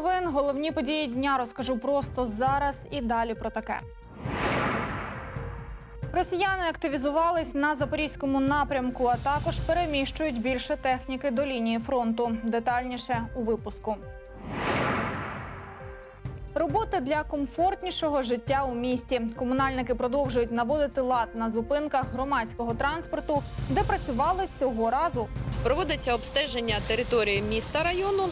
Новин. Головні події дня розкажу просто зараз і далі про таке. Росіяни активізувались на запорізькому напрямку, а також переміщують більше техніки до лінії фронту. Детальніше у випуску. Роботи для комфортнішого життя у місті. Комунальники продовжують наводити лад на зупинках громадського транспорту, де працювали цього разу. Проводиться обстеження території міста району.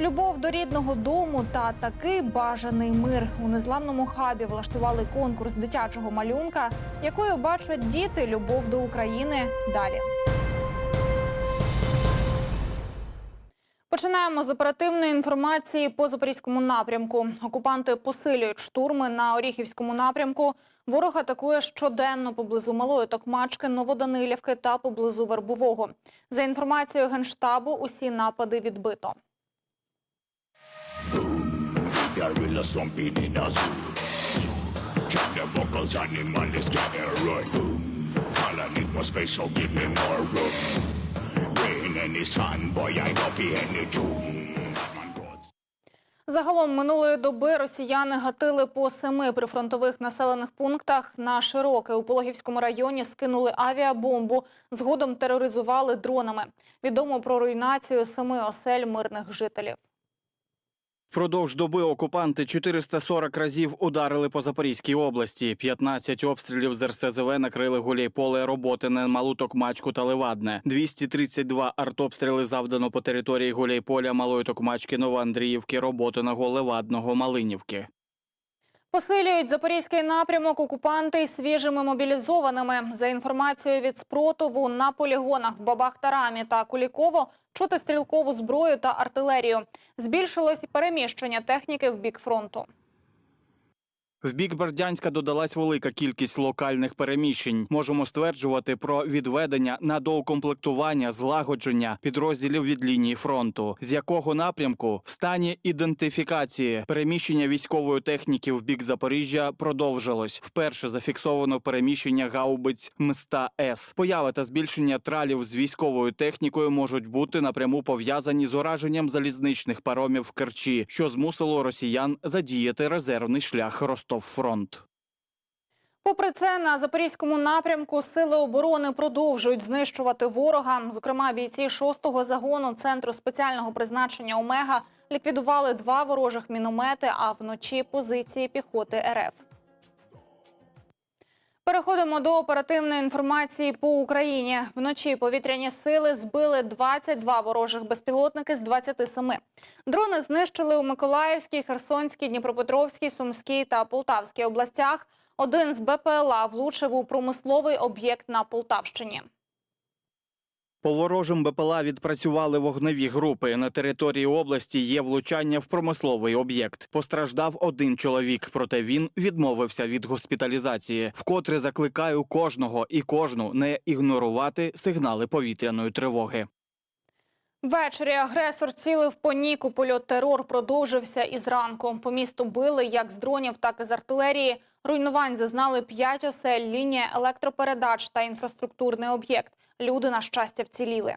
Любов до рідного дому та такий бажаний мир у незламному хабі влаштували конкурс дитячого малюнка, якою бачать діти любов до України. Далі. Починаємо з оперативної інформації по запорізькому напрямку. Окупанти посилюють штурми на Оріхівському напрямку. Ворог атакує щоденно поблизу Малої Токмачки, Новоданилівки та поблизу Вербового. За інформацією генштабу, усі напади відбито. Gorilla stomping in a zoo. Check the vocals, animal is. All I need more space, so give me more room. Rain any sun, boy, I be any gods. Загалом минулої доби росіяни гатили по семи прифронтових населених пунктах. На широке у Пологівському районі скинули авіабомбу, згодом тероризували дронами. Відомо про руйнацію семи осель мирних жителів. Впродовж доби окупанти 440 разів ударили по Запорізькій області. 15 обстрілів з РСЗВ накрили Гуляйполе, Роботине, Малуток, Мачку та Левадне. 232 артобстріли завдано по території Гуляйполя, Малої Токмачки, Новоандріївки, Роботиного, Левадного, Малинівки. Посилюють запорізький напрямок окупанти свіжими мобілізованими. За інформацією від спротиву на полігонах в Бабах-Тарамі та Куліково чути стрілкову зброю та артилерію. Збільшилось переміщення техніки в бік фронту. В бік Бердянська додалась велика кількість локальних переміщень. Можемо стверджувати про відведення на доукомплектування, злагодження підрозділів від лінії фронту, з якого напрямку в стані ідентифікації переміщення військової техніки в бік Запоріжжя продовжилось. Вперше зафіксовано переміщення гаубиць Мста С. Поява та збільшення тралів з військовою технікою можуть бути напряму пов'язані з ураженням залізничних паромів в Керчі, що змусило росіян задіяти резервний шлях Ростов-Фронт. Попри це, на запорізькому напрямку сили оборони продовжують знищувати ворога. Зокрема, бійці 6-го загону центру спеціального призначення Омега ліквідували два ворожих міномети, а вночі позиції піхоти РФ. Переходимо до оперативної інформації по Україні. Вночі повітряні сили збили 22 ворожих безпілотники з 27. Дрони знищили у Миколаївській, Херсонській, Дніпропетровській, Сумській та Полтавській областях. Один з БПЛА влучив у промисловий об'єкт на Полтавщині. По ворожим БПЛА відпрацювали вогневі групи. На території області є влучання в промисловий об'єкт. Постраждав один чоловік, проте він відмовився від госпіталізації. Вкотре закликаю кожного і кожну не ігнорувати сигнали повітряної тривоги. Ввечері агресор цілив по Нікополю. Терор продовжився і зранку. По місту били як з дронів, так і з артилерії. Руйнувань зазнали п'ять осель, лінія електропередач та інфраструктурний об'єкт. Люди, на щастя, вціліли.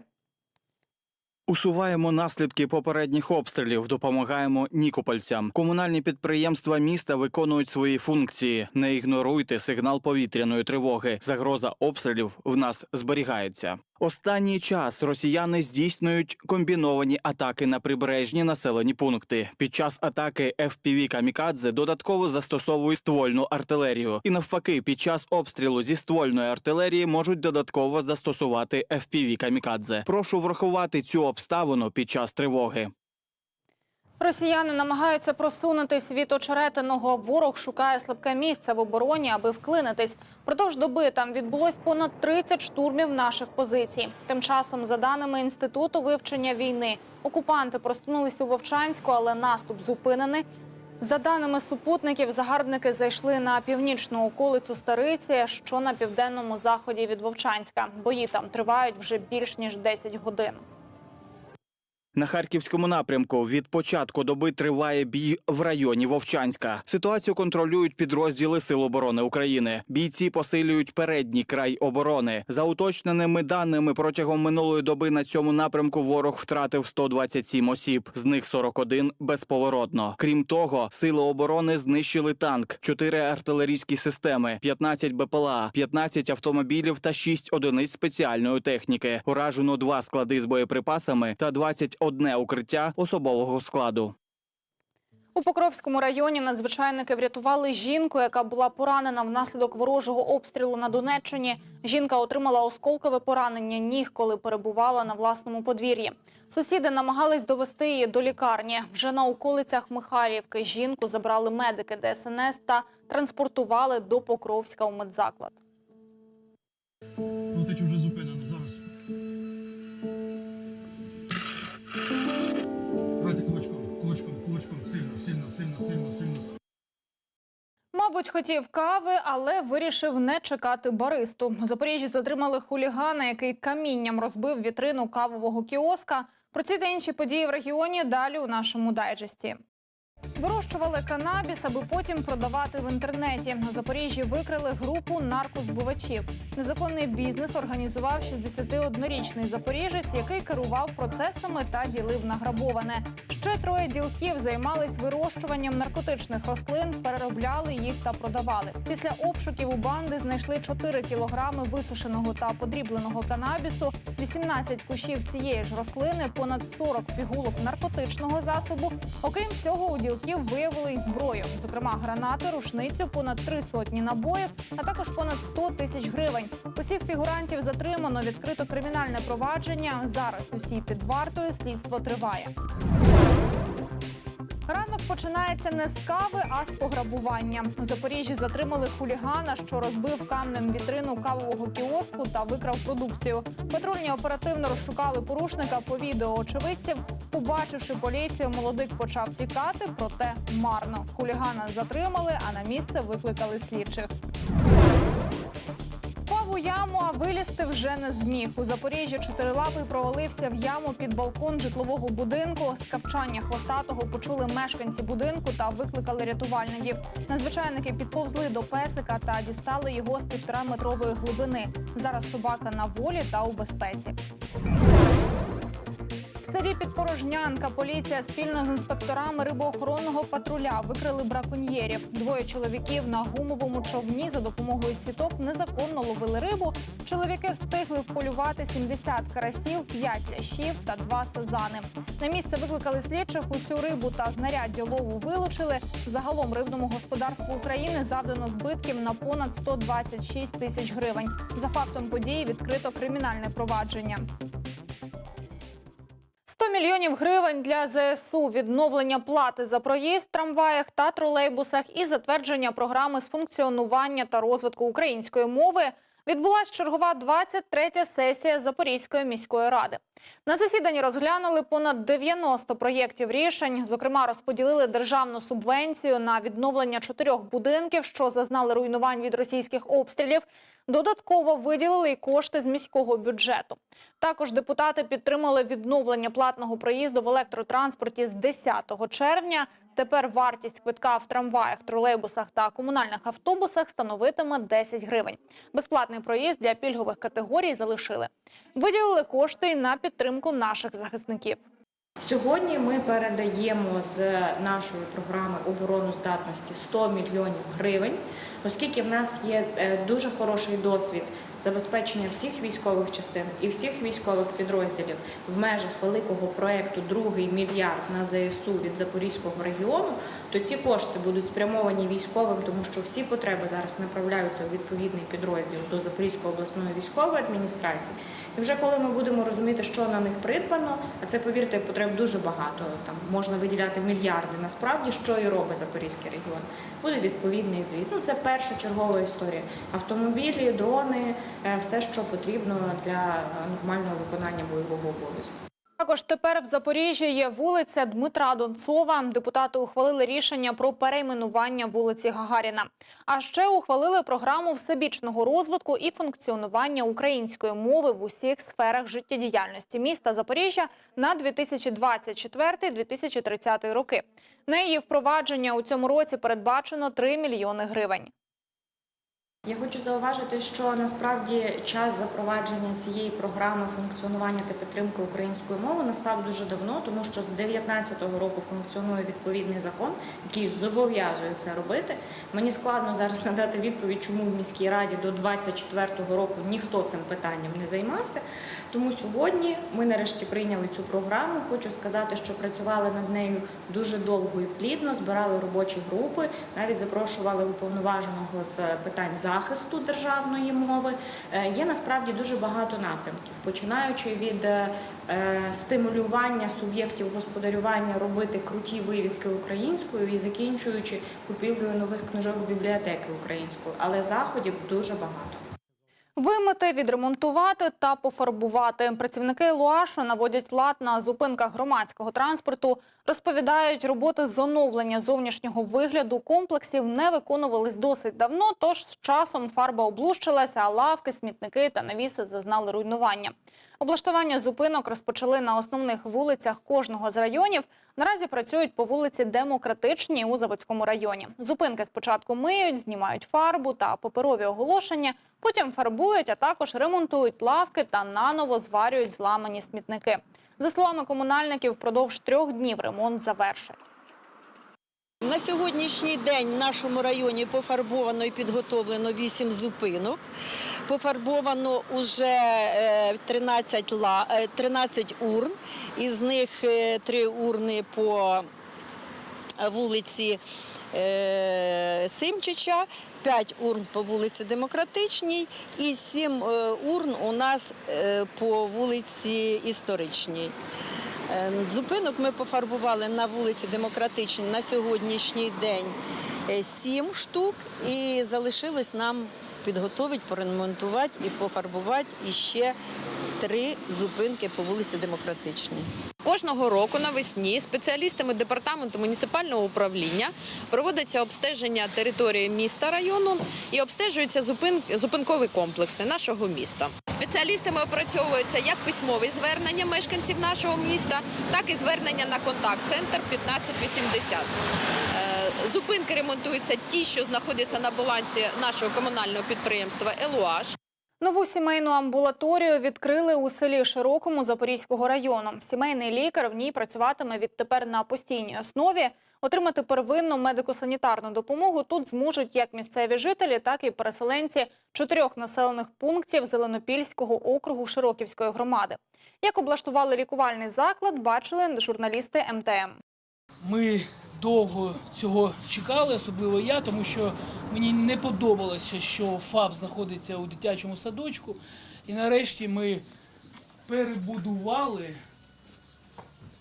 Усуваємо наслідки попередніх обстрілів, допомагаємо нікопольцям. Комунальні підприємства міста виконують свої функції. Не ігноруйте сигнал повітряної тривоги. Загроза обстрілів в нас зберігається. Останній час росіяни здійснюють комбіновані атаки на прибережні населені пункти. Під час атаки FPV «Камікадзе» додатково застосовують ствольну артилерію. І навпаки, під час обстрілу зі ствольної артилерії можуть додатково застосувати FPV «Камікадзе». Прошу врахувати цю обставину під час тривоги. Росіяни намагаються просунутись від очеретиного. Ворог шукає слабке місце в обороні, аби вклинитись. Продовж доби там відбулось понад 30 штурмів наших позицій. Тим часом, за даними інституту вивчення війни, окупанти просунулись у Вовчанську, але наступ зупинений. За даними супутників, загарбники зайшли на північну околицю Стариці, що на південному заході від Вовчанська. Бої там тривають вже більш ніж 10 годин. На харківському напрямку від початку доби триває бій в районі Вовчанська. Ситуацію контролюють підрозділи Сил оборони України. Бійці посилюють передній край оборони. За уточненими даними протягом минулої доби на цьому напрямку ворог втратив 127 осіб, з них 41 безповоротно. Крім того, сили оборони знищили танк, 4 артилерійські системи, 15 БПЛА, 15 автомобілів та 6 одиниць спеціальної техніки. Уражено два склади з боєприпасами та 21 укриття особового складу. У Покровському районі надзвичайники врятували жінку, яка була поранена внаслідок ворожого обстрілу на Донеччині. Жінка отримала осколкове поранення ніг, коли перебувала на власному подвір'ї. Сусіди намагались довести її до лікарні. Вже на околицях Михайлівки жінку забрали медики ДСНС та транспортували до Покровська у медзаклад. Крутить уже зупинено Мабуть, хотів кави, але вирішив не чекати баристу. У Запоріжжі затримали хулігана, який камінням розбив вітрину кавового кіоска. Про ці та інші події в регіоні далі у нашому дайджесті. Вирощували канабіс, аби потім продавати в інтернеті. На Запоріжжі викрили групу наркозбувачів. Незаконний бізнес організував 61-річний запоріжець, який керував процесами та ділив награбоване. Ще троє ділків займались вирощуванням наркотичних рослин, переробляли їх та продавали. Після обшуків у банди знайшли 4 кілограми висушеного та подрібленого канабісу, 18 кущів цієї ж рослини, понад 40 пігулок наркотичного засобу. Окрім цього, у ділків виявили і зброю, зокрема гранати, рушницю, понад три сотні набоїв, а також понад 100 тисяч гривень. Усіх фігурантів затримано, відкрито кримінальне провадження. Зараз усі під вартою слідство триває. Ранок починається не з кави, а з пограбування. У Запоріжжі затримали хулігана, що розбив камнем вітрину кавового кіоску та викрав продукцію. Патрульні оперативно розшукали порушника по відео очевидців. Побачивши поліцію, молодик почав тікати, проте марно. Хулігана затримали, а на місце викликали слідчих. Яму, а вилізти вже не зміг. У Запоріжжі чотирилапий провалився в яму під балкон житлового будинку. Скавчання хвостатого почули мешканці будинку та викликали рятувальників. Надзвичайники підповзли до песика та дістали його з півтораметрової глибини. Зараз собака на волі та у безпеці. Селі Підпорожнянка поліція спільно з інспекторами рибоохоронного патруля викрили браконьєрів. Двоє чоловіків на гумовому човні за допомогою сіток незаконно ловили рибу. Чоловіки встигли вполювати 70 карасів, 5 лящів та 2 сазани. На місце викликали слідчих. Усю рибу та знаряддя лову вилучили. Загалом рибному господарству України завдано збитків на понад 126 тисяч гривень. За фактом події відкрито кримінальне провадження. 100 мільйонів гривень для ЗСУ, відновлення плати за проїзд в трамваях та тролейбусах і затвердження програми з функціонування та розвитку української мови відбулась чергова 23-я сесія Запорізької міської ради. На засіданні розглянули понад 90 проєктів рішень. Зокрема, розподілили державну субвенцію на відновлення чотирьох будинків, що зазнали руйнувань від російських обстрілів. Додатково виділили й кошти з міського бюджету. Також депутати підтримали відновлення платного проїзду в електротранспорті з 10 червня. Тепер вартість квитка в трамваях, тролейбусах та комунальних автобусах становитиме 10 гривень. Безплатний проїзд для пільгових категорій залишили. Виділили кошти на підтримку наших захисників. Сьогодні ми передаємо з нашої програми обороноздатності 100 мільйонів гривень, оскільки в нас є е, дуже хороший досвід забезпечення всіх військових частин і всіх військових підрозділів в межах великого проекту Другий мільярд на ЗСУ від Запорізького регіону, то ці кошти будуть спрямовані військовим, тому що всі потреби зараз направляються у відповідний підрозділ до Запорізької обласної військової адміністрації. І вже коли ми будемо розуміти, що на них придбано, а це повірте, потреб дуже багато. Там можна виділяти мільярди. Насправді, що і робить Запорізький регіон. Буде відповідний звіт. Ну це першочергова історія. Автомобілі, дрони, все, що потрібно для е, нормального виконання бойового обов'язку. Також тепер в Запоріжжі є вулиця Дмитра Донцова. Депутати ухвалили рішення про перейменування вулиці Гагаріна. А ще ухвалили програму всебічного розвитку і функціонування української мови в усіх сферах життєдіяльності міста Запоріжжя на 2024-2030 роки. На її впровадження у цьому році передбачено 3 мільйони гривень. Я хочу зауважити, що насправді час запровадження цієї програми функціонування та підтримки української мови настав дуже давно, тому що з 2019 року функціонує відповідний закон, який зобов'язує це робити. Мені складно зараз надати відповідь, чому в міській раді до 2024 року ніхто цим питанням не займався. Тому сьогодні ми нарешті прийняли цю програму. Хочу сказати, що працювали над нею дуже довго і плідно, збирали робочі групи, навіть запрошували уповноваженого з питань захисту державної мови. Е, Є насправді дуже багато напрямків, починаючи від е, стимулювання суб'єктів господарювання робити круті вивіски українською і закінчуючи купівлею нових книжок бібліотеки українською. Але заходів дуже багато. Вимити, відремонтувати та пофарбувати. Працівники Луашу наводять лад на зупинках громадського транспорту. Розповідають, роботи з оновлення зовнішнього вигляду комплексів не виконувались досить давно, тож з часом фарба облущилася, а лавки, смітники та навіси зазнали руйнування. Облаштування зупинок розпочали на основних вулицях кожного з районів. Наразі працюють по вулиці Демократичній у Заводському районі. Зупинки спочатку миють, знімають фарбу та паперові оголошення, потім фарбують, а також ремонтують лавки та наново зварюють зламані смітники. За словами комунальників, впродовж трьох днів ремонт завершать. На сьогоднішній день в нашому районі пофарбовано і підготовлено 8 зупинок. Пофарбовано вже 13, е, 13 урн, із них 3 урни по вулиці е, Симчича, 5 урн по вулиці Демократичній і 7 урн у нас е, по вулиці Історичній. Е, Зупинок ми пофарбували на вулиці Демократичній на сьогоднішній день е, сім штук, і залишилось нам підготовити, поремонтувати і пофарбувати іще три зупинки по вулиці Демократичній. Кожного року навесні спеціалістами департаменту муніципального управління проводиться обстеження території міста району і обстежуються зупин... зупинкові комплекси нашого міста. Спеціалістами опрацьовуються як письмові звернення мешканців нашого міста, так і звернення на контакт-центр 1580. Е, Зупинки ремонтуються ті, що знаходяться на балансі нашого комунального підприємства «Елуаш». Нову сімейну амбулаторію відкрили у селі Широкому Запорізького району. Сімейний лікар в ній працюватиме відтепер на постійній основі. Отримати первинну медико-санітарну допомогу тут зможуть як місцеві жителі, так і переселенці чотирьох населених пунктів Зеленопільського округу Широківської громади. Як облаштували лікувальний заклад, бачили журналісти МТМ. Ми довго цього чекали, особливо я, тому що мені не подобалося, що ФАП знаходиться у дитячому садочку. І нарешті ми перебудували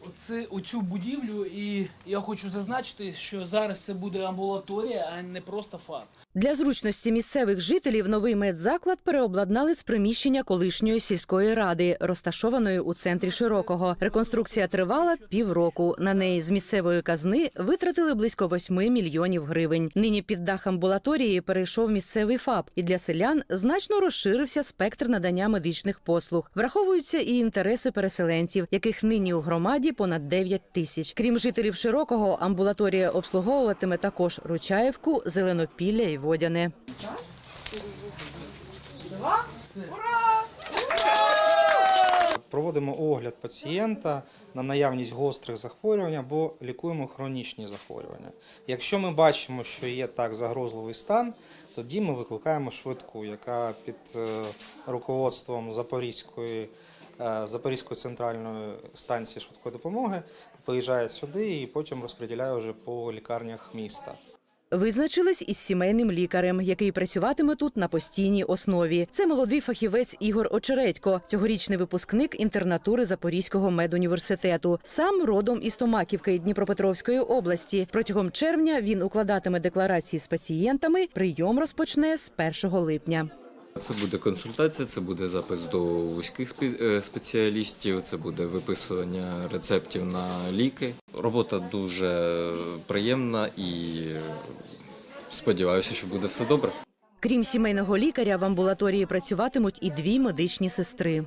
оце, оцю будівлю. І я хочу зазначити, що зараз це буде амбулаторія, а не просто ФАП. Для зручності місцевих жителів новий медзаклад переобладнали з приміщення колишньої сільської ради, розташованої у центрі Широкого. Реконструкція тривала півроку. На неї з місцевої казни витратили близько 8 мільйонів гривень. Нині під дах амбулаторії перейшов місцевий ФАП, і для селян значно розширився спектр надання медичних послуг. Враховуються і інтереси переселенців, яких нині у громаді понад 9 тисяч. Крім жителів Широкого, амбулаторія обслуговуватиме також Ручаєвку, Зеленопілля і Водяне. Проводимо огляд пацієнта на наявність гострих захворювань або лікуємо хронічні захворювання. Якщо ми бачимо, що є так загрозливий стан, тоді ми викликаємо швидку, яка під е, руководством Запорізької, е, Запорізької центральної станції швидкої допомоги виїжджає сюди і потім розподіляє вже по лікарнях міста. Визначились із сімейним лікарем, який працюватиме тут на постійній основі. Це молодий фахівець Ігор Очередько, цьогорічний випускник інтернатури Запорізького медуніверситету. Сам родом із Томаківки Дніпропетровської області. Протягом червня він укладатиме декларації з пацієнтами. Прийом розпочне з 1 липня. Це буде консультація, це буде запис до вузьких е, спеціалістів, це буде виписування рецептів на ліки. Робота дуже приємна і сподіваюся, що буде все добре. Крім сімейного лікаря, в амбулаторії працюватимуть і дві медичні сестри.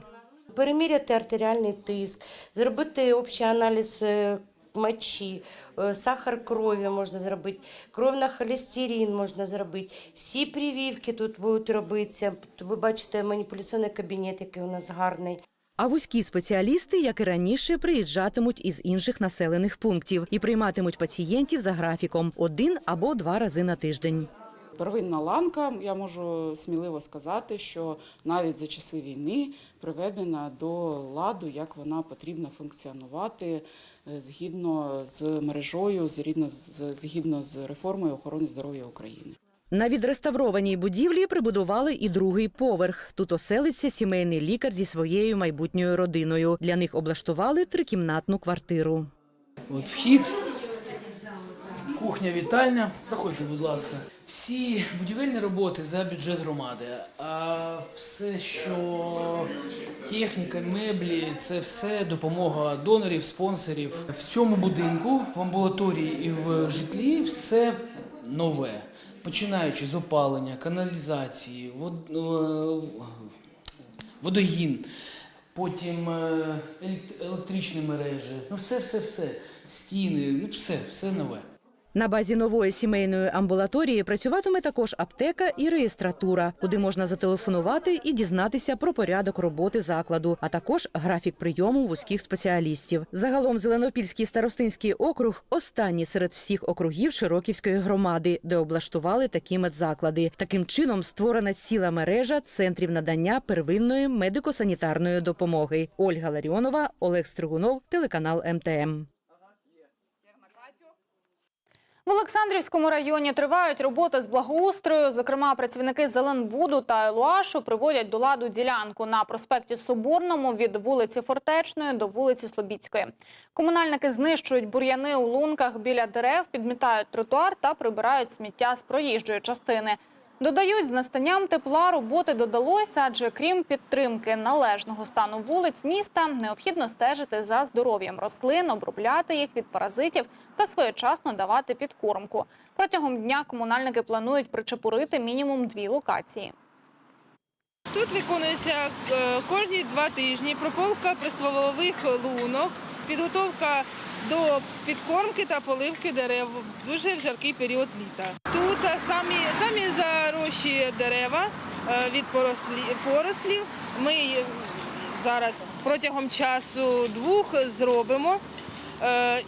переміряти артеріальний тиск, зробити общий аналіз е, мочі, е, сахар крові можна зробити, кров на холестерин можна зробити. Всі прививки тут будуть робитися. Ви бачите маніпуляційний кабінет, який у нас гарний. А вузькі спеціалісти, як і раніше, приїжджатимуть із інших населених пунктів і прийматимуть пацієнтів за графіком один або два рази на тиждень. Первинна ланка, я можу сміливо сказати, що навіть за часи війни приведена до ладу, як вона потрібно функціонувати згідно з мережою, згідно з, згідно з реформою охорони здоров'я України. На відреставрованій будівлі прибудували і другий поверх. Тут оселиться сімейний лікар зі своєю майбутньою родиною. Для них облаштували трикімнатну квартиру. От вхід, кухня, вітальня. Проходьте, будь ласка. Всі будівельні роботи за бюджет громади. А все, що техніка, меблі, це все допомога донорів, спонсорів. В цьому будинку, в амбулаторії і в житлі все нове. Починаючи з опалення, каналізації, вод- е, водогін, потім е, електричні мережі, ну все, все, все, стіни, ну все, все нове. На базі нової сімейної амбулаторії працюватиме також аптека і реєстратура, куди можна зателефонувати і дізнатися про порядок роботи закладу, а також графік прийому вузьких спеціалістів. Загалом Зеленопільський старостинський округ останній серед всіх округів Широківської громади, де облаштували такі медзаклади. Таким чином створена ціла мережа центрів надання первинної медико-санітарної допомоги. Ольга Ларіонова, Олег Стригунов, телеканал МТМ. В Олександрівському районі тривають роботи з благоустрою. Зокрема, працівники Зеленбуду та Елуашу приводять до ладу ділянку на проспекті Соборному від вулиці Фортечної до вулиці Слобідської. Комунальники знищують бур'яни у лунках біля дерев, підмітають тротуар та прибирають сміття з проїжджої частини. Додають, з настанням тепла роботи додалося, адже крім підтримки належного стану вулиць міста, необхідно стежити за здоров'ям рослин, обробляти їх від паразитів та своєчасно давати підкормку. Протягом дня комунальники планують причепурити мінімум дві локації. Тут виконується е, кожні два тижні прополка пристволових лунок, підготовка до підкормки та поливки дерев в дуже жаркий період літа. Тут самі, самі зарощі дерева е, від порослі, порослів. Ми зараз протягом часу двох зробимо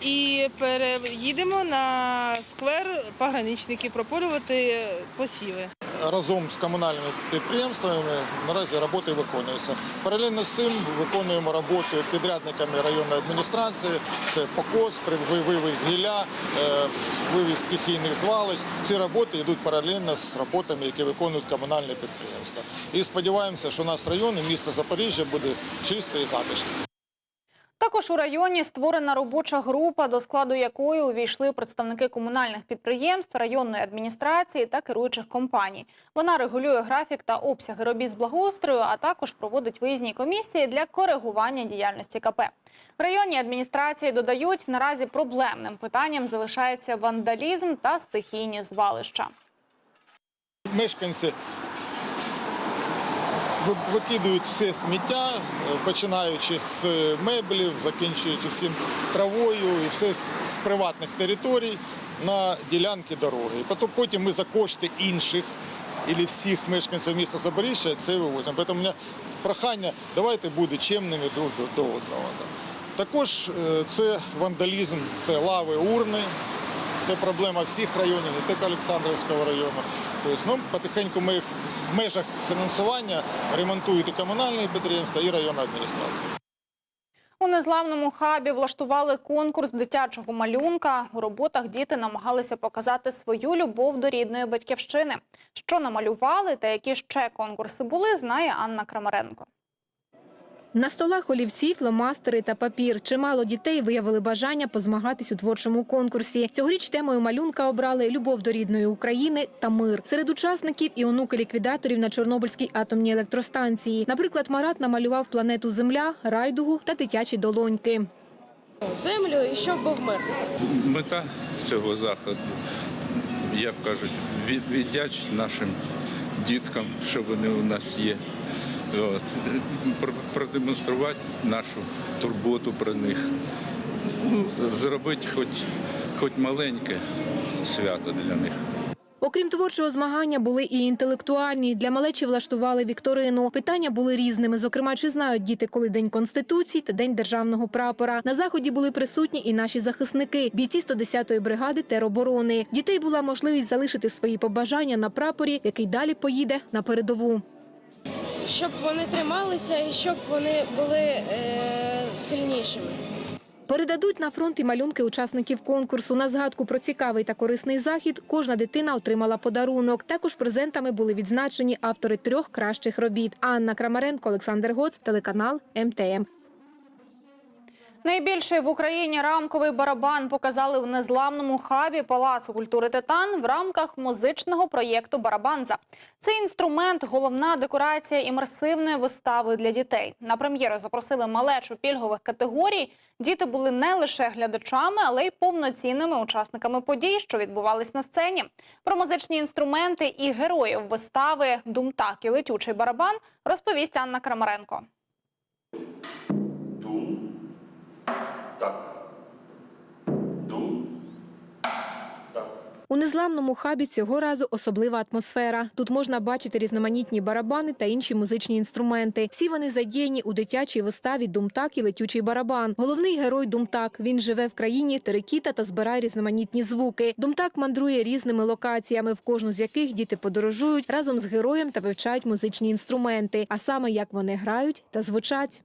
і переїдемо на сквер пограничники прополювати посіви. разом з комунальними підприємствами наразі роботи виконуються. Паралельно з цим виконуємо роботи підрядниками районної адміністрації. Це покос, вивіз гілля, е, вивіз стихійних звалищ. Ці роботи йдуть паралельно з роботами, які виконують комунальні підприємства. І сподіваємося, що наш район і місто Запоріжжя буде чисте і затишне. Також у районі створена робоча група, до складу якої увійшли представники комунальних підприємств, районної адміністрації та керуючих компаній. Вона регулює графік та обсяги робіт з благоустрою, а також проводить виїзні комісії для коригування діяльності КП. В районній адміністрації додають, наразі проблемним питанням залишається вандалізм та стихійні звалища. Мешканці викидують все сміття, е, починаючи з е, меблів, закінчуючи всім травою і все з приватних територій на ділянки дороги. Потім- ми за кошти інших і всіх мешканців міста Запоріжжя це вивозимо. Тому у мене прохання, давайте бути чемними друг до, до одного. Також е, це вандалізм, це лави урни. Це проблема всіх районів, не тільки Олександрівського району. Тобто, ну, потихеньку ми їх в межах фінансування ремонтують і комунальні підприємства, і районна адміністрація. У незламному хабі влаштували конкурс дитячого малюнка. У роботах діти намагалися показати свою любов до рідної батьківщини. Що намалювали та які ще конкурси були, знає Анна Крамаренко. На столах олівці, фломастери та папір. Чимало дітей виявили бажання позмагатись у творчому конкурсі. Цьогоріч темою малюнка обрали любов до рідної України та мир. Серед учасників і онуки ліквідаторів на Чорнобильській атомній електростанції. Наприклад, Марат намалював планету Земля, райдугу та дитячі долоньки. землю і щоб був мир. Мета цього заходу, як кажуть, від- нашим діткам, що вони у нас є. От. Про- Продемонструвати нашу турботу про них. Ну, зробити хоч, хоч маленьке свято для них. Окрім творчого змагання, були і інтелектуальні. Для малечі влаштували вікторину. Питання були різними. Зокрема, чи знають діти, коли день конституції та день державного прапора. На заході були присутні і наші захисники, бійці 110-ї бригади тероборони. Дітей була можливість залишити свої побажання на прапорі, який далі поїде на передову. Щоб вони трималися і щоб вони були е, сильнішими. Передадуть на фронт і малюнки учасників конкурсу. На згадку про цікавий та корисний захід кожна дитина отримала подарунок. Також презентами були відзначені автори трьох кращих робіт: Анна Крамаренко, Олександр Гоц, телеканал МТМ. Найбільший в Україні рамковий барабан показали в незламному хабі Палацу культури Титан в рамках музичного проєкту Барабанза. Цей інструмент головна декорація імерсивної вистави для дітей. На прем'єру запросили малечу пільгових категорій. Діти були не лише глядачами, але й повноцінними учасниками подій, що відбувались на сцені. Про музичні інструменти і героїв вистави Думтак і летючий барабан розповість Анна Крамаренко. У незламному хабі цього разу особлива атмосфера. Тут можна бачити різноманітні барабани та інші музичні інструменти. Всі вони задіяні у дитячій виставі Думтак і летючий барабан. Головний герой Думтак. Він живе в країні Терекіта та збирає різноманітні звуки. Думтак мандрує різними локаціями, в кожну з яких діти подорожують разом з героєм та вивчають музичні інструменти, а саме як вони грають та звучать.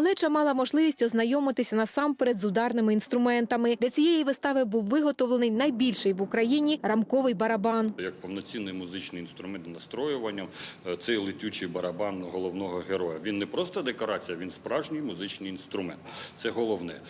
Малеча мала можливість ознайомитися насамперед з ударними інструментами. Для цієї вистави був виготовлений найбільший в Україні рамковий барабан. Як повноцінний музичний інструмент настроювання, е, цей летючий барабан головного героя. Він не просто декорація, він справжній музичний інструмент. Це головне.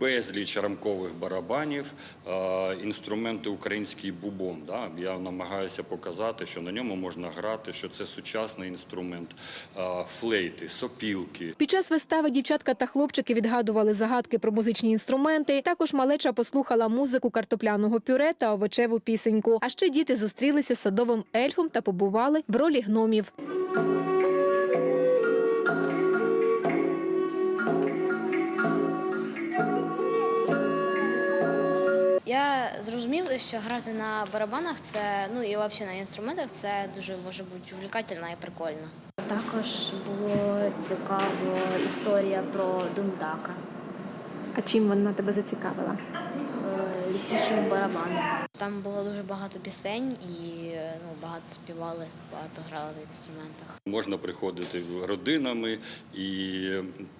Безліч рамкових барабанів, е, інструменти український бубон. Да? Я намагаюся показати, що на ньому можна грати, що це сучасний інструмент, е, флейти, сопілки. Під час вистави дівчатка та хлопчики відгадували загадки про музичні інструменти. Також малеча послухала музику картопляного пюре та овочеву пісеньку. А ще діти зустрілися з садовим ельфом та побували в ролі гномів. Зрозумів, що грати на барабанах це ну і взагалі на інструментах це дуже може бути увлекательно і прикольно. Також було цікаво історія про Думдака, А чим вона тебе зацікавила? е, літючим барабаном. Там було дуже багато пісень і ну багато співали, багато грали на інструментах. Можна приходити родинами, і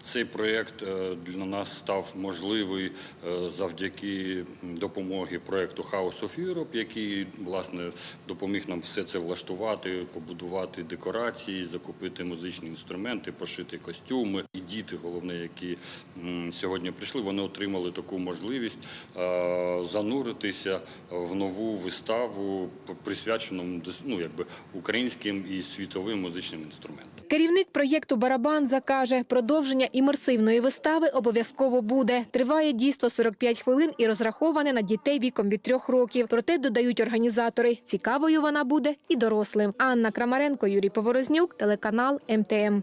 цей проєкт е, для нас став можливий е, завдяки допомоги проєкту House of Europe, який власне допоміг нам все це влаштувати, побудувати декорації, закупити музичні інструменти, пошити костюми. І діти, головне, які сьогодні прийшли, вони отримали таку можливість е, зануритися в нову виставу, присвячену ну, якби, українським і світовим музичним інструментам. Керівник проєкту Барабан закаже, продовження імерсивної вистави обов'язково буде. Триває дійство 45 хвилин і розраховане на дітей віком від трьох років. Проте додають організатори. Цікавою вона буде і дорослим. Анна Крамаренко, Юрій Поворознюк, телеканал МТМ.